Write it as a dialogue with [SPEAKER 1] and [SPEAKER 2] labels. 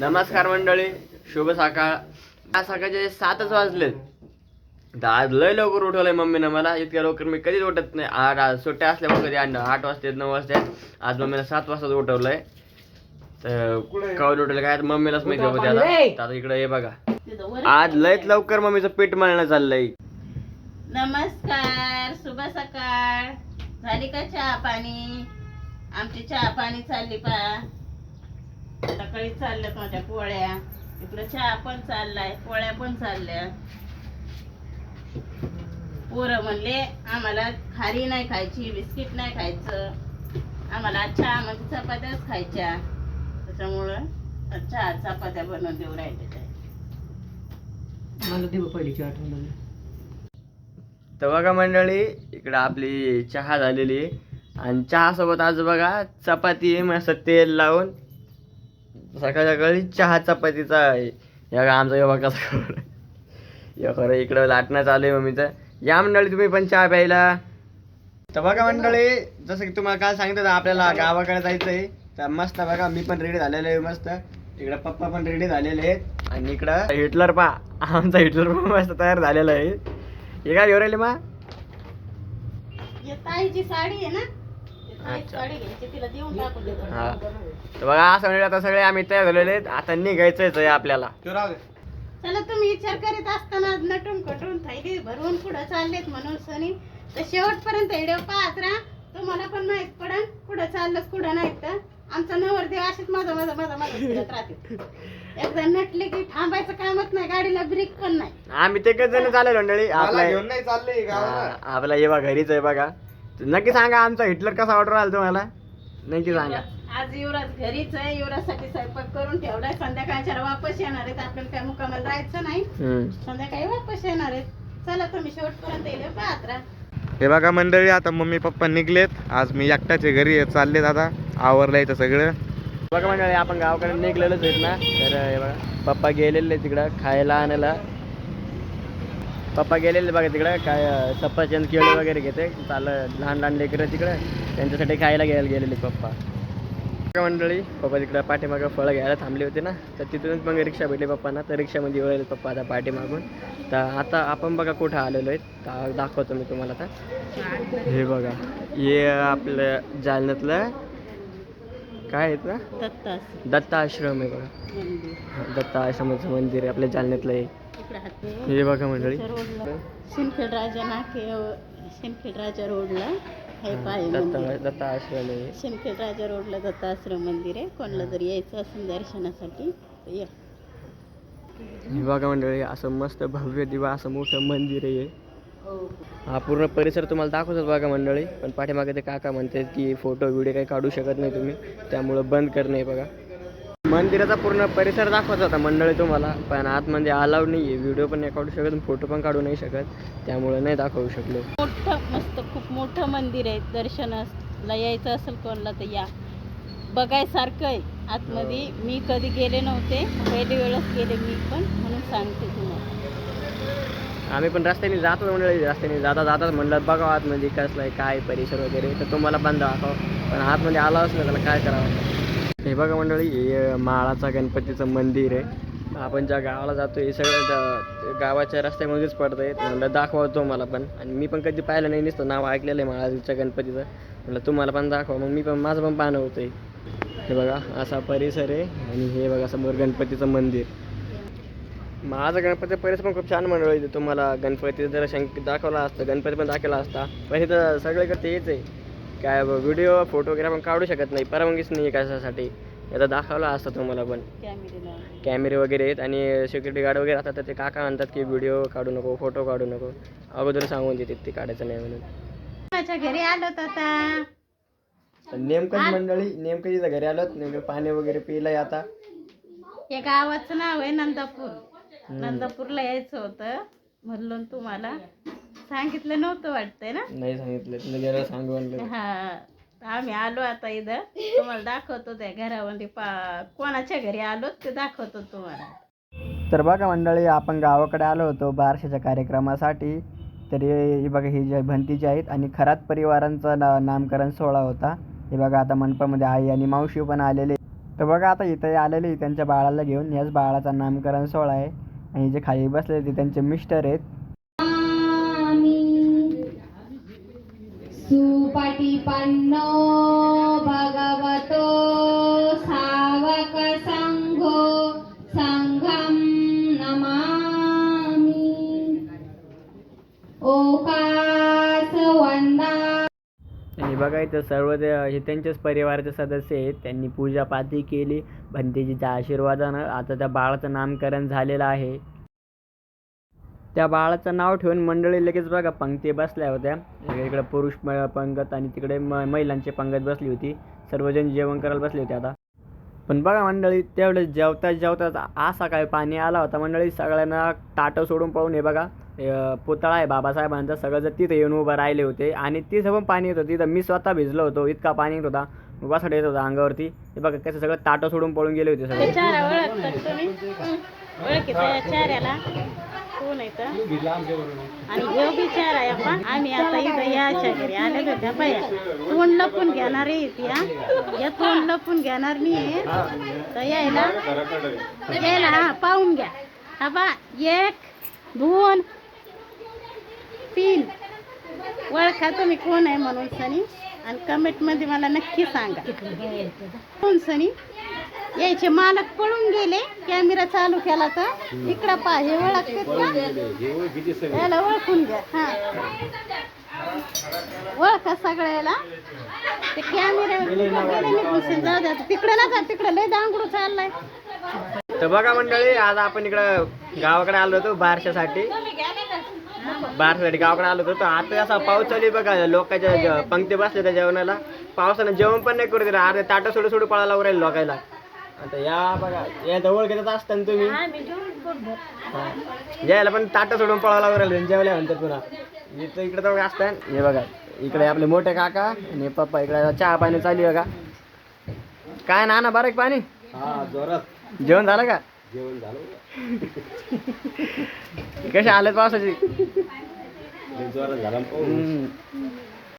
[SPEAKER 1] नमस्कार मंडळी शुभ सकाळ. आज सकाळचे सातच वाजलेत. तर आज लय लवकर उठवलंय मम्मीनं मला. इतक्या लवकर मी कधीच उठत नाही. आठ आज सुट्ट्या असल्यामुळे कधी आणलं आठ वाजता नऊ वाजता आज मम्मीनं सात वाजता उठवलंय. तर कवल उठवलं काय तर मम्मीलाच माहिती होतं त्याला. तर आता इकडे हे बघा. आज लयच लवकर मम्मीचं पीठ मळणं चाललंय.
[SPEAKER 2] नमस्कार शुभ सकाळ. झाली का चहा पाणी? आमची चहा पाणी चालली पा सकाळी चालल्यात माझ्या पोळ्या. इकडे चहा पण चाललाय पोळ्या पण चालल्या पोरं म्हणले आम्हाला खारी नाही खायची बिस्किट नाही खायचं. आम्हाला आज चहा मध्ये चपात्याच खायच्या. त्याच्यामुळं आज चहा चपात्या बनवून देऊ राहिले ते.
[SPEAKER 3] मला देव पहिलीची आठवण लागली
[SPEAKER 1] तर बघा मंडळी इकडं आपली चहा झालेली आहे. आणि चहा सोबत आज बघा चपाती आहे मस्त तेल लावून सकाळ सकाळी चहा पतीचा आहे. या आमचा योगा कसा या खरं इकडं लाटणं चालू आहे मम्मीचं. या मंडळी तुम्ही पण चहा प्यायला. तर बघा मंडळी जसं की तुम्हाला काल सांगितलं आपल्याला गावाकडे जायचं आहे तर मस्त बघा मी पण रेडी झालेलो आहे मस्त. इकडं पप्पा पण रेडी झालेले आहेत. आणि इकडं हिटलर पा. आमचा हिटलर पण मस्त तयार झालेला आहे. हे काय घेऊन राहिले मा?
[SPEAKER 2] ताईची साडी आहे ना?
[SPEAKER 1] अच्छा. हा. तर बघा असं म्हणजे आता सगळे आम्ही तयार झालेले आहेत. आता निघायचंच आहे आपल्याला.
[SPEAKER 2] चला तुम्ही विचार करीत असताना नटून कटून थैली भरून पुढे चाललेत म्हणून सनी. तर शेवटपर्यंत व्हिडिओ पाहत राहा. तुम्हाला पण माहीत पडन कुठं चाललं कुठं नाही तर. आमचा नवरदेव असेच माझा माझा माझा माझा फिरत राहते. एकदा नटले की थांबायचं कामच नाही गाडीला ब्रेक पण नाही.
[SPEAKER 1] आम्ही ते जण चालेल मंडळी. आपला
[SPEAKER 4] घेऊन नाही चालले
[SPEAKER 1] हा, आपला ये बा घरीच आहे बघा. नक्की सांगा आमचा हिटलर कसा ऑर्डर आला तुम्हाला? नक्की सांगा.
[SPEAKER 2] आज युवराज घरीच आहे. युवराजसाठी स्वयंपाक करून ठेवलाय. संध्याकाळच्या वापस येणार आहेत. आपल्याला काय मुक्कामाला जायचं नाही.
[SPEAKER 1] हम्म.
[SPEAKER 2] संध्याकाळी वापस येणार आहेत. चला तुम्ही शेवटपर्यंत येईल पाहत राहा.
[SPEAKER 4] हे बघा मंडळी आता मम्मी पप्पा निघलेत. आज मी एकटाचे घरी आहे. चाललेत आता. आवरलंय इथं सगळं.
[SPEAKER 1] बघा मंडळी आपण गावाकडे निघलेलोच आहेत ना. तर हे बघा पप्पा गेलेले तिकडं खायला आणायला. पप्पा गेलेले बघा तिकडं काय सफरचंद केळी वगैरे घेते. चाललं लहान लहान लेकरं तिकडं. त्यांच्यासाठी खायला घ्यायला गेलेले पप्पा. मंडळी पप्पा तिकडं पाठीमागं फळं घ्यायला थांबले होते ना. तर तिथूनच मग रिक्षा भेटली पप्पांना. तर रिक्षामध्ये वळले पप्पा आता पाठीमागून. तर आता आपण बघा कुठं आलेलो आहे दाखवतो मी तुम्हाला आता. हे बघा हे आपलं जालन्यातलं काय आहेत ना
[SPEAKER 2] दत्ता
[SPEAKER 1] दत्ता आश्रम आहे बघा. दत्ता आश्रमाचं मंदिर आहे आपल्या जालन्यातलं आहे
[SPEAKER 2] इकडे हाते
[SPEAKER 1] हे बघा मंडळी.
[SPEAKER 2] रोडला. सिंदखेड राजा नाके सिंदखेड राजा रोडला हे पाय
[SPEAKER 1] दत्ता दत्ता आश्रम
[SPEAKER 2] सिंदखेड राजा रोडला दत्ताश्रम मंदिर आहे. कोणाला जर यायचं असेल दर्शनासाठी या.
[SPEAKER 1] बघा मंडळी असं मस्त भव्य दिवा असं मोठं मंदिर आहे हे.
[SPEAKER 2] हो.
[SPEAKER 1] हा पूर्ण परिसर तुम्हाला दाखवतात बघा मंडळी पण पाठीमागे ते काका म्हणतात की फोटो व्हिडिओ काही काढू शकत नाही तुम्ही. त्यामुळं बंद करणे बघा. मंदिराचा पूर्ण परिसर दाखवत होता मंडळी तुम्हाला पण आतमध्ये अलाउड नाही आहे व्हिडिओ पण नाही काढू शकत फोटो पण काढू नाही शकत. त्यामुळं नाही दाखवू शकलो.
[SPEAKER 2] मोठं मस्त खूप मोठं मंदिर आहे. दर्शनाला यायचं असेल कोणाला तर या. बघायसारखं आहे. आतमध्ये मी कधी गेले नव्हते. पहिली वेळच गेले मी पण म्हणून सांगते तुम्हाला.
[SPEAKER 1] आम्ही पण रस्त्याने जातो मंडळी रस्त्याने जाता जाताच म्हणलं बघा आतमध्ये कसलं आहे काय परिसर वगैरे. तर तुम्हाला पण दाखव. पण आतमध्ये आलाच नाही त्याला काय करावं? हे बघा मंडळी हे माळाचा गणपतीचं मंदिर आहे. आपण ज्या गावाला जातो हे सगळं गावाच्या रस्त्यामध्येच पडतं आहे म्हणलं दाखवतो मला पण. आणि मी पण कधी पाहिलं नाही नुसतं नाव ऐकलेलं आहे माळाच्या गणपतीचं. म्हणलं तुम्हाला पण दाखवा. मग मी पण माझं पण पाहणं होतं हे बघा असा परिसर आहे. आणि हे बघा समोर गणपतीचं मंदिर. माझा गणपती परिसर पण खूप छान मंडळ आहे. तुम्हाला गणपतीचं जर शंक दाखवला असतं गणपती पण दाखवला असता. पण इथं सगळीकडे तेच आहे. काय व्हिडिओ फोटो वगैरे आपण काढू शकत नाही. परवानगीच नाही कशासाठी. आता दाखवला असता तुम्हाला पण. कॅमेरे वगैरे आहेत आणि सिक्युरिटी गार्ड वगैरे असतात तर ते काका म्हणतात की व्हिडिओ काढू नको फोटो काढू नको. अगोदर सांगून देतात ते काढायचं नाही म्हणून.
[SPEAKER 2] माझ्या घरी आलो आता.
[SPEAKER 1] नेमकं मंडळी नेमकं तिथं घरी आलोत नेमकं पाणी वगैरे पिलंय आता.
[SPEAKER 2] या गावाचं नाव आहे नंदापूर. नंदापूरला यायचं होतं म्हणून तुम्हाला. सांगितलं नव्हतं वाटतंय ना?
[SPEAKER 1] नाही सांगितलं. तुला गेलं सांगू म्हणलं.
[SPEAKER 2] हा तर आम्ही आलो आता इथं. तुम्हाला दाखवतो त्या घरामध्ये. पा कोणाच्या घरी आलो ते दाखवतो तुम्हाला.
[SPEAKER 1] तर बघा मंडळी आपण गावाकडे आलो होतो बारशाच्या कार्यक्रमासाठी. तर हे हे बघा ही जे भंतीचे आहेत आणि खरात परिवारांचा ना नामकरण सोहळा होता. हे बघा आता मंडपामध्ये आई आणि मावशी पण आलेले तर बघा आता इथे आलेले त्यांच्या बाळाला घेऊन. याच बाळाचा नामकरण सोहळा आहे. आणि जे खाली बसले ते त्यांचे मिस्टर आहेत.
[SPEAKER 5] सुपटिपन्नो भगवतो सावक संघो संघम नमामि। ओकास वंदा
[SPEAKER 1] आणि बघा इथं सर्व ते हे त्यांच्याच परिवाराचे सदस्य आहेत. त्यांनी पूजापाती केली. भंतेजीच्या आशीर्वादानं आता त्या बाळाचं नामकरण झालेलं आहे. त्या बाळाचं नाव ठेवून मंडळी लगेच बघा पंक्ती बसल्या होत्या. इकडे पुरुष म- पंगत आणि तिकडे म महिलांची पंगत बसली होती. सर्वजण जेवण करायला बसले होते आता. पण बघा मंडळी तेवढं जेवता जेवता असा काय पाणी आला होता. मंडळी सगळ्यांना ताटं सोडून पाहून हे बघा पुतळा आहे बाबासाहेबांचा. सगळं जर तिथं येऊन उभं राहिले होते. आणि तिथं पण पाणी येत होतं. तिथं मी स्वतः भिजलो होतो. इतका पाणी येत होता. बसाड येत होता अंगावरती. हे बघा कसं सगळं ताटं सोडून पळून गेले होते सगळे.
[SPEAKER 2] चारा ओळखतात तुम्ही? चाऱ्याला. कोण येतं आणि ह्यो बी चारा आहे आपण आम्ही आता इथं याच्या घरी आल्या होत्या बाया तोंड लपून घेणार आहे त्या या. तोंड लपून घेणार नाही तर यायला यायला हा पाहून घ्या. हा बा एक दोन तीन. ओळखा तुम्ही कोण आहे म्हणून सनी? आणि कमेंटमध्ये मला नक्की सांगा. कोण सनी यायचे मालक पळून गेले. कॅमेरा चालू केला तर इकडं पा हे ओळखतात का? याला ओळखून घ्या. हा. ओळखा सगळ्याला. ते कॅमेरा जाऊ द्या. तिकडे ना जा तिकडे लय दांगडू चाललाय.
[SPEAKER 1] तर बघा मंडळी आज आपण इकडं गावाकडे आलो होतो बारशासाठी. बारशासाठी गावाकडे आलो होतो. तर आता असा पाऊस चालू आहे बघा. लोकांच्या पंक्ती बसले त्या जेवणाला. पावसानं जेवण पण नाही करू दिलं. अर्धे ताटं सोडू सोडू पळायला उरायला लोकायला आता या बघा या जवळ घेतात असताना तुम्ही. हा. यायला पण ताटं सोडून पळायला उरायला जेवल्या म्हणतात पुन्हा. इथं इकडे तर असतात हे बघा इकडे आपले मोठे काका आणि पप्पा इकडे चहा पाणी चालू आहे बघा. काय ना ना बारीक पाणी? जेवण झालं का? जेवण झालं कसे आलेत पावसाची? हम्म.